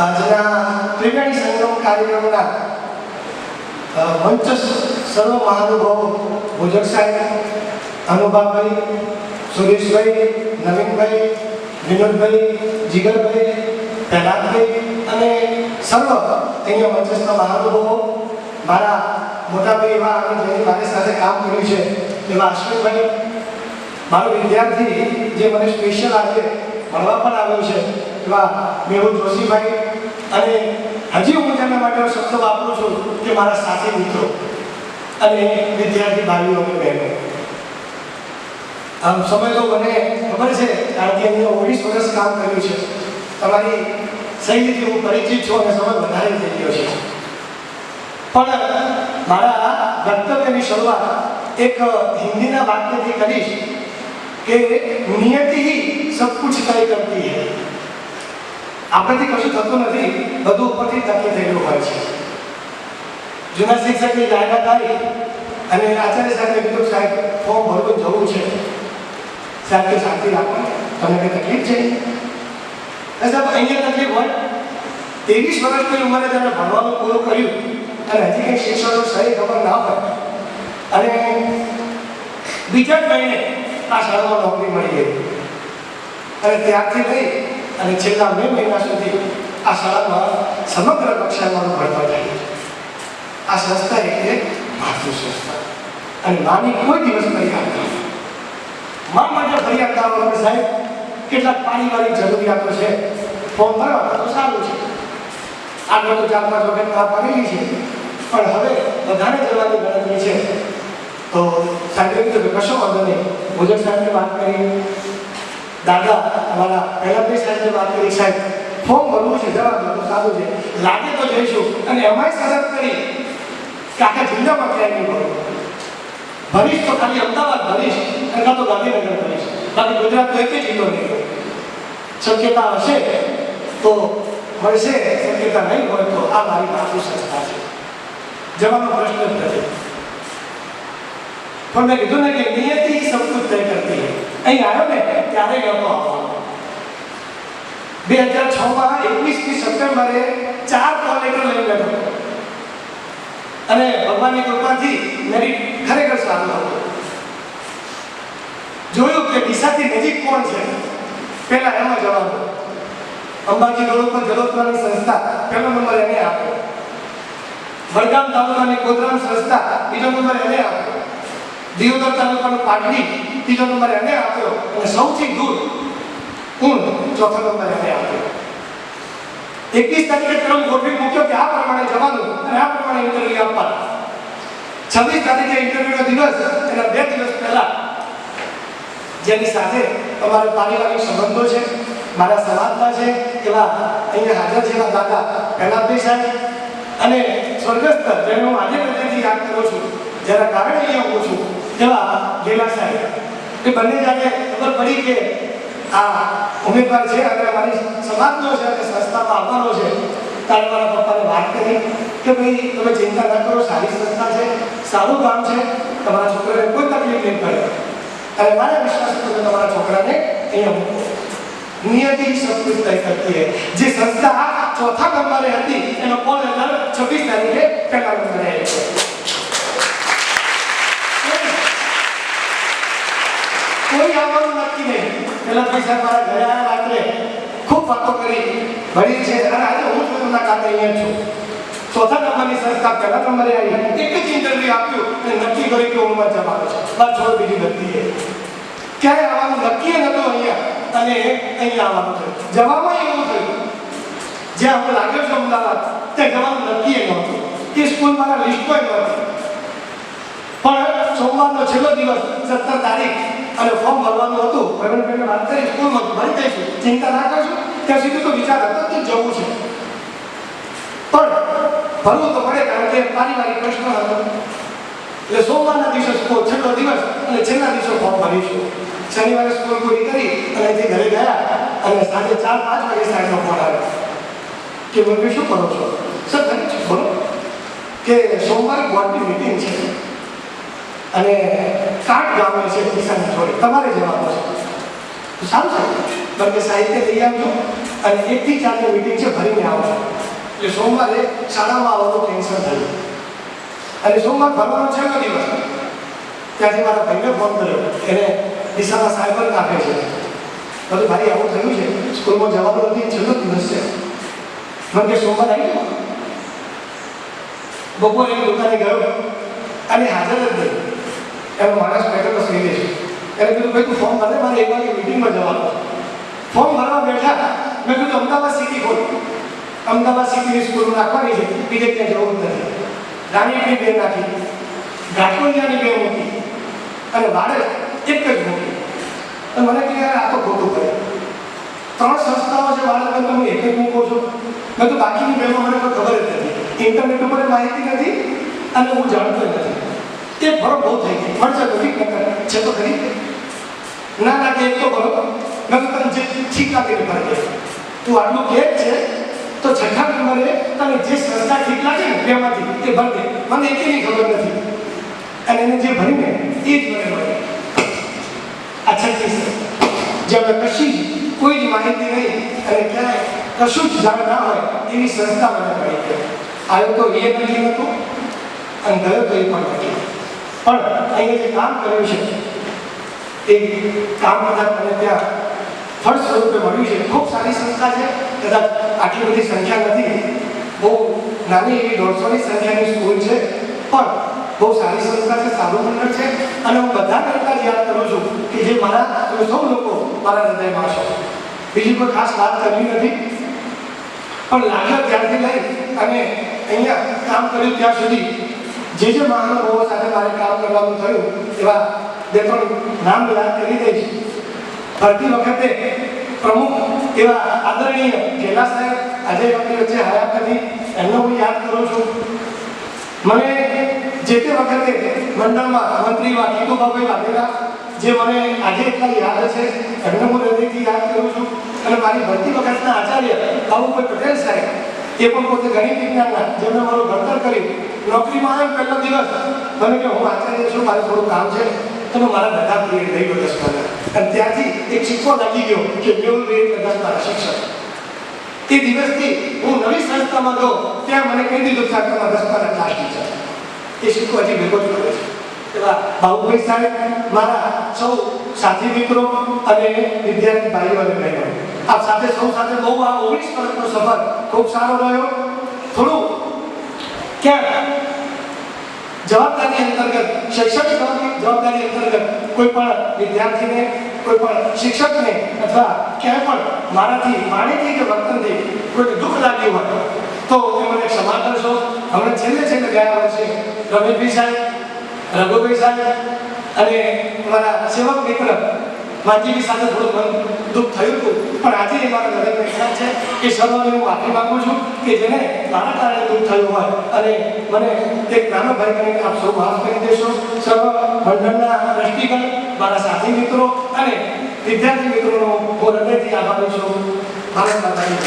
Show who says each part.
Speaker 1: આજના ત્રિવેણી સંગમ કાર્યક્રમના મંચ સર્વ મહાનુભાવો, ભોજક સાહેબ અનુભાભાઈ સુરેશભાઈ, નવીનભાઈ, વિનોદભાઈ, જીગરભાઈ પ્રહલાદભાઈ અને સર્વ અહીંયા મંચસ્થ મહાનુભાવો, મારા મોટાભાઈ એવા અને જેની મારી સાથે કામ કર્યું છે, એવા અશ્વિનભાઈ મારો વિદ્યાર્થી જે મને સ્પેશિયલ આજે મળવા પણ આવ્યો છે એવા મેહુલ જોશીભાઈ, અને હજી હું તેમના માટે શબ્દ વાપરું છું કે મારા સાથે મિત્રો અને વિદ્યાર્થી ભાઈઓ અને બહેનો. આમ સમય તો મને ખબર છે કારણ કે મેં ઓગણીસ વર્ષ કામ કર્યું છે. તમારી સહી રીતે હું પરિચિત છું અને સમય વધારે થઈ ગયો છે. પણ મારા વક્તવ્યની શરૂઆત એક હિન્દીના વાક્યથી કરીશ કે નિયતિ સબ કુછ કરતી હૈ. આપણેથી કશું થતું નથી, બધું ઉપરથી નક્કી થયેલું હોય છે. જૂના શિક્ષકની જાહેરાત આવી અને આચાર્ય સાથે કીધું, સાહેબ, ફોર્મ ભરવું જવું છે. સાહેબ કે શાંતિ રાખો. તમને કંઈ તકલીફ છે? સાહેબ, અહીંયા તકલીફ હોય. ત્રેવીસ વર્ષની ઉંમરે તમે ભણવાનું પૂરું કર્યું અને હજી કંઈ શિક્ષણનો સહી ખબર ના હોય અને બીજા જ મહિને આ શાળામાં નોકરી મળી ગઈ. અને ત્યારથી લઈ અને છેલ્લા બે મહિના સુધી આ શાળામાં સમગ્ર કક્ષામાં ભણતર થયું આ સંસ્થા એટલે ભારતીય સંસ્થા. અને માની કોઈ દિવસ ફરિયાદ નથી. મા માટે ફરિયાદ ના માટે સાહેબ, કેટલાક પારિવારિક જરૂરિયાતો છે. ફોર્મ ભરવા તો સારું છે. આગળ તો ચાર પાંચ વખત ના પાડેલી છે. પણ હવે બધાને જવાની ગણતરી છે. તો સાહેબ કશો વાંધો નહીં. મુજબ સાહેબને વાત કરી. દાદા, અમારા પહેલાભાઈ સાહેબને વાત કરી, સાહેબ, ફોર્મ ભરવું છે જવા દો સારું છે. લાગે તો જઈશું, અને એમાંય સરસ કરી. કાકા જિલ્લામાં ક્યાંય નહીં ભરું. ભરીશ તો ખાલી અમદાવાદ ભરીશ કાં તો ગાંધીનગર ભરીશ. બાકી ગુજરાતનો એક જિલ્લો નહીં શક્યતા હશે તો મળશે, શક્યતા નહીં હોય તો આ મારી માતૃ સંસ્થા છે. જવાનો પ્રશ્ન જ નથી. પણ મેં કીધું ને કે નિયતિ સબ કુછ તય કરતી હૈ અહીં આવ્યો ને, ત્યારે ગયો બે હજાર છ માં એકવીસમી સપ્ટેમ્બરે ચાર કોલ લઈ ગયો અને ભગવાનની કૃપાથી મેરિટ ખરેખર સારું હતું. જોયું કે દિશાથી નજીક કોણ છે? પહેલા એમાં જવાનું અંબાજી રોડ ઉપર જલોત્રાની સંસ્થા પહેલો નંબર એને આપ્યો વડગામ તાલુકાની કોદરામ સંસ્થા બીજો નંબર એને આપ્યો દિયોદર તાલુકાનું પાટડી ત્રીજો નંબર એને આપ્યો અને સૌથી દૂર ઊંડ ચોથો નંબર એને આપ્યો. એકવીસ તારીખે ક્રમ ગોઠવી મૂક્યો કે આ પ્રમાણે જવાનું અને આ પ્રમાણે ઇન્ટરવ્યુ આપવાનું. છવ્વીસ તારીખે ઇન્ટરવ્યુનો દિવસ એના બે દિવસ પહેલા જેની સાથે તમારા પારિવારિક સંબંધો છે, મારા સમાજમાં છે, એવા અહીંયા હાજર છે એવા દાદા પહેલાભાઈ સાહેબ. અને સ્વર્ગસ્થ, જેને હું આજે હૃદયથી યાદ કરું છું, જેના કારણે અહીંયા આવું છું. ગેલા સાહેબ. એ બંને જાતે ખબર પડી કે આ ઉમેદવાર છે, અને અમારી સમાજનો છે અને સંસ્થામાં આવવાનો છે. ત્યારે મારા પપ્પાને વાત કરી કે ભાઈ, તમે ચિંતા ના કરો, સારી સંસ્થા છે, સારું કામ છે, તમારા છોકરાને કોઈ તકલીફ નહીં પડે. અને મારા વિશ્વાસ કરો તમારા છોકરાને અહીંયા મૂકો. નિયતિ સબકુછ તય કરતી જે સંસ્થા ચોથા નંબરે હતી, એનો કોલ નંબર છવ્વીસ તારીખે પહેલા નંબરે આવ્યો કોઈ આવવાનું નક્કી નહીં. પેલા પૈસા મારા આવ્યા રાત્રે ખૂબ વાતો કરી, ભણી છે. અને આજે હું છું તમને કાતે અહીંયા છું. ચોથા નંબરની સંસ્થા પહેલા નંબરે આવી. એક જ ઇન્ટરવ્યુ આપ્યું અને નક્કી કર્યું કે હું માં જવાનો છું. છોડ બીજી બધી ક્યારે આવવાનું નક્કી નહોતું અહીંયા. અને અહીંયા આવવાનું થયું. જવામાં એવું થયું. જ્યાં હું લાગ્યો છું અમદાવાદ, ત્યાં જવાનું નક્કી નહોતું. એ સ્કૂલ મારા લિસ્ટમાં નહોતી. પણ સોમવારનો છેલ્લો દિવસ, સત્તર તારીખ અને ફોર્મ ભરવાનું હતું પ્રવીણભાઈને વાત કરી સ્કૂલમાં ભરી દઈશું. ચિંતા ના કરશું, ત્યાં સુધી તો વિચાર હતો કે જવું છે. પણ ભરવું તો પડે કારણ કે પારિવારિક પ્રશ્ન હતો. એટલે સોમવારના દિવસે સ્કૂલ છેલ્લો દિવસ અને છેલ્લા દિવસે ફોર્મ ભરીશું. શનિવારે સ્કૂલ પૂરી કરી અને અહીંથી ઘરે ગયા અને સાંજે ચાર, પાંચ વાગે સાહેબનો ફોન આવ્યો. કે, મમ્મી, શું કરો છો? સર તમે બોલો. કે, સોમવારે બોર્ડની મિટિંગ છે. અને કાટ ગામો છે કિસાન છોડે તમારે જવાનું છે સારું છે કારણ કે સાહિત્ય લઈ આવજો અને એકથી ચારની મિટિંગ છે. ભરીને આવજો એટલે સોમવારે શાળામાં આવવાનું કેન્સલ થયું અને સોમવાર ભરવાનો છેલ્લો દિવસ ત્યાંથી મારા ભાઈને ફોન કર્યો. એને દિશામાં સાયબર કાપે છે. બધું ભાઈ આવું થયું છે સ્કૂલમાં જવાનું નથી. છેલ્લો દિવસ. છે. મને કે સોમવાર આવી ગયો બપોરે દુકાને ગયો. અને હાજર જ નહીં. એનો માણસ તો શ્રી છે એને કીધું ભાઈ તું ફોર્મ ભરે, મારે એક વાગે મિટિંગમાં જવાનું. ફોર્મ ભરવા બેઠા, મેં કીધું, અમદાવાદ સિટી ખોલ. અમદાવાદ સિટીની સ્કૂલ નાખવાની છે. બીજે ક્યાંય જવું નથી. રાણીની બે નાખી. ઘાટોલિયાની બે મૂકી. અને વાડે એક જ મૂકી. તો મને કે, યાર, આ તો ખોટું કરે. ત્રણ સંસ્થાઓ છે બાળક તમે એક જ મૂકો છો. મેં તો બાકીની બેમાં મને તો ખબર જ નથી. ઇન્ટરનેટ ઉપર માહિતી નથી અને હું જાણતો નથી. એ ફરક બહુ થઈ ગઈ મળશે નથી નકર છે તો ખરી? ના ના, કે તો બરોબર મેં જે ઠીક આપીને ભરી દે તું આટલું કે છે, તો છઠ્ઠા નંબરે તને જે સંસ્થા ઠીક લાગે ને, બેમાંથી તે ભરી મને એકેની ખબર નથી. અને એને જે ભરીને એ જ મને મળે. આ છઠ્ઠી જે અમે કશી કોઈ જ માહિતી નહીં, અને ક્યાંય કશું જ જાણ ના હોય, એવી સંસ્થા મને મળી ગઈ. આવ્યો તો એ નથી નહોતું, અને ગયો તો એ પણ નથી. પણ અહીંયા જે કામ કર્યું છે, એ કામ કદાચ મને ત્યાં ફળ સ્વરૂપે મળ્યું છે. ખૂબ સારી સંસ્થા છે. કદાચ આટલી બધી સંખ્યા નથી. બહુ નાની એવી દોઢસોની સંખ્યાની સ્કૂલ છે. પણ બહુ સારી સંસ્થા છે, સારું મંડળ છે. અને હું બધા કરતા યાદ કરું છું કે જે મારા તમે સૌ લોકો મારા હૃદયમાં છો. બીજી કોઈ ખાસ વાત કરવી નથી. પણ લાગ્યો ત્યારથી લઈ અને અહીંયા કામ કર્યું ત્યાં સુધી જે જે મહાનુભાવો સાથે મારે કામ કરવાનું થયું, એવા બે ત્રણ નામ યાદ કરી દઈશ. ભરતી વખતે પ્રમુખ એવા આદરણીય કેલા સાહેબ આજે આપણી વચ્ચે હયાત નથી એમનો હું યાદ કરું છું. મને જે તે વખતે મંડળમાં મંત્રી એવા કીતુભાઈ વાઘેલા, જે મને આજે એટલા યાદ છે, એમને હું હૃદયથી યાદ કરું છું. અને મારી ભરતી વખતના આચાર્ય બાબુભાઈ પટેલ સાહેબ એ પણ પોતે ગણિત વિજ્ઞાનના જેમણે મારું ભણતર કર્યું નોકરીમાં આવ્યો પહેલો દિવસ. મને કે હું આચાર્ય છું, મારે થોડું કામ છે. તો મેં મારા બધા પીરિયડ લઈ ગયો દસમાના અને ત્યાંથી એક શીખવો લાગી ગયો કે મેં બે બધા મારા શિક્ષક. એ દિવસથી હું નવી સંસ્થામાં ગયો, ત્યાં મને કહી દીધું કે તમારા દસ મારા ક્લાસ ટીચર એ શીખવો હજી ભેગો જ કર્યો છે. એવા બાબુભાઈ સાહેબ, મારા સૌ સાથી મિત્રો અને વિદ્યાર્થી ભાઈઓ અને બહેનો. આપ સાથે સૌ સાથે બહુ આ ઓગણીસ વર્ષનો સફર ખૂબ સારો રહ્યો. થોડું ક્યાં જવાબદારી અંતર્ગત, શૈક્ષણિક જવાબદારી અંતર્ગત કોઈ પણ વિદ્યાર્થીને, કોઈ પણ શિક્ષકને અથવા ક્યાંય પણ મારાથી વાણીથી કે વર્તનથી કોઈ દુઃખ લાગ્યું હોય, તો એ મને ક્ષમા કરશો હમણાં છેલ્લે છેલ્લે ગયા વર્ષે રમેશભાઈ સાહેબ, રઘુભાઈ સાહેબ અને મારા સેવક મિત્ર માનજીવી સાથે થોડું મન દુઃખ થયું હતું. પણ આજે એ મારા હૃદયનો ખ્યાલ છે કે સર્વને હું માફી માગું છું કે જેને મારા કારણે દુઃખ થયું હોય. અને મને એક નાનો ભાઈ કરીને આપ સૌ માફ કરી દેશો. સર્વ મંડળના દ્રષ્ટિગણ, મારા સાથી મિત્રો અને વિદ્યાર્થી મિત્રોનો હું હૃદયથી આભારી છું. ભારત માતાની